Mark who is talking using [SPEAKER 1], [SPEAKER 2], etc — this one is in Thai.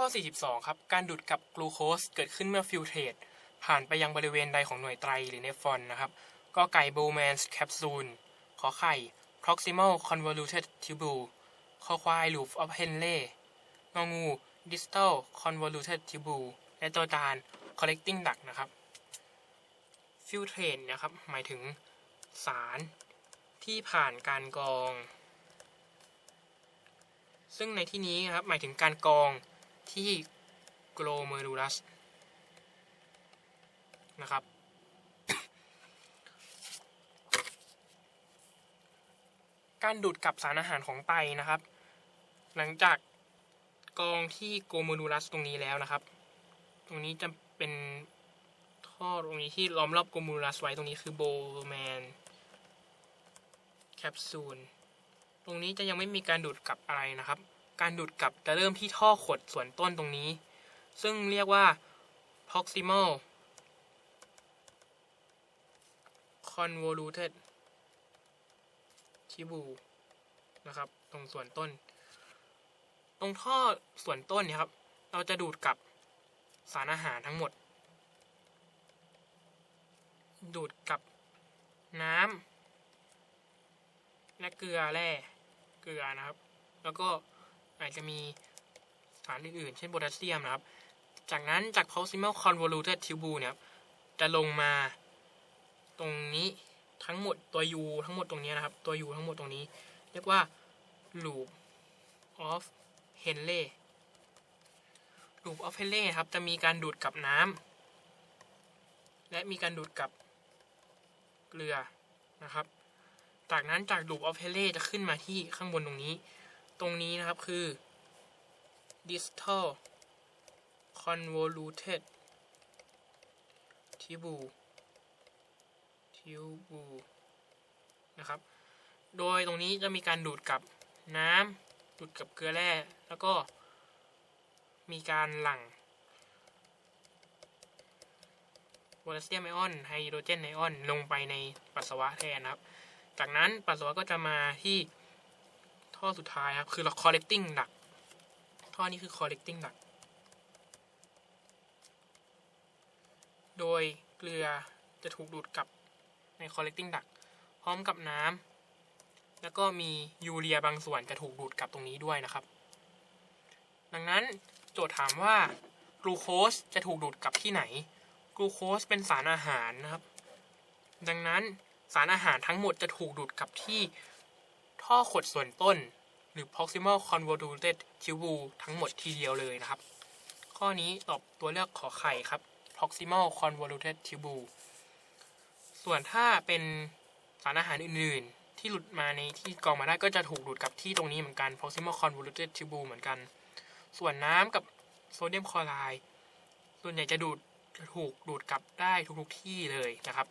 [SPEAKER 1] ข้อ 42 ครับ การดูดกับกลูโคสเกิดขึ้นเมื่อฟิลเทรตผ่านไปยังบริเวณใดของหน่วยไตรหรือเนฟรอนนะครับ ก็ไก่โบแมนส์แคปซูลขอไข่ proximal convoluted tubule คอควาย loop of Henle งองู distal convoluted tubule และตัวตาล collecting duct นะครับฟิลเทรตนะครับ หมายถึงสารที่ผ่านการกรอง ซึ่งในที่นี้นะครับ หมายถึงการกรอง ที่ glomerulus นะครับ การดูดกับสารอาหารของไตนะครับ หลังจากกรองที่ glomerulus ตรงนี้แล้วนะครับ ตรงนี้จะเป็นท่อตรงนี้ที่ล้อมรอบ glomerulus ไว้ตรงนี้คือ Bowman capsule ตรงนี้จะยังไม่มีการดูดกลับอะไรนะครับ การดูดกลับจะเริ่มที่ท่อขดส่วนต้นตรงนี้ ซึ่งเรียกว่า proximal convoluted tubule นะครับ ตรงส่วนต้น ตรงท่อส่วนต้นเนี่ยครับ เราจะดูดกลับสารอาหารทั้งหมด ดูดกับน้ำและเกลือแร่เกลือนะครับ แล้วก็ อาจจะมีสารอื่นๆ เช่นโพแทสเซียมนะครับ จากนั้นจาก proximal convoluted tubule เนี่ยครับจะลงมาตรงนี้ทั้งหมดตัว U ทั้งหมดตรงนี้นะครับ ตัว U ทั้งหมดตรงนี้ เรียกว่า loop of Henle loop of Henle ครับ จะมีการดูดกับน้ำและมีการดูดกับเกลือนะครับ จากนั้นจาก loop of Henle จะขึ้นมาที่ข้างบนตรงนี้ ตรงนี้นะครับคือ distal convoluted tubule tubule นะครับ โดยตรงนี้จะมีการดูดกับน้ำดูดกับเกลือแร่ แล้วก็มีการหลั่งโพแทสเซียมไอออน ไฮโดรเจนไอออน ลงไปในปัสสาวะแทนนะครับ จากนั้นปัสสาวะก็จะมาที่ ท่อสุดท้ายครับ คือ collecting duct ท่อนี้คือ collecting duct โดยเกลือจะถูกดูดกลับใน collecting duct พร้อมกับน้ำ แล้วก็มียูเรียบางส่วนจะถูกดูดกลับตรงนี้ด้วยนะครับ ดังนั้นโจทย์ถามว่ากลูโคสจะถูกดูดกลับที่ไหน กลูโคสเป็นสารอาหารนะครับ ดังนั้นสารอาหารทั้งหมดจะถูกดูดกลับที่ ท่อขดส่วนต้น หรือ proximal convoluted tubule ทั้งหมดทีเดียวเลยนะครับ ข้อนี้ตอบตัวเลือกขอไข่ครับ proximal convoluted tubule ส่วนถ้าเป็นสารอาหารอื่นๆ ที่หลุดมาในที่กรองมาได้ก็จะถูกดูดกลับที่ตรงนี้เหมือนกัน proximal convoluted tubule เหมือนกัน ส่วนน้ำกับโซเดียมคลอไรด์ส่วนใหญ่จะดูดถูกดูดกลับได้ทุกๆที่เลยนะครับ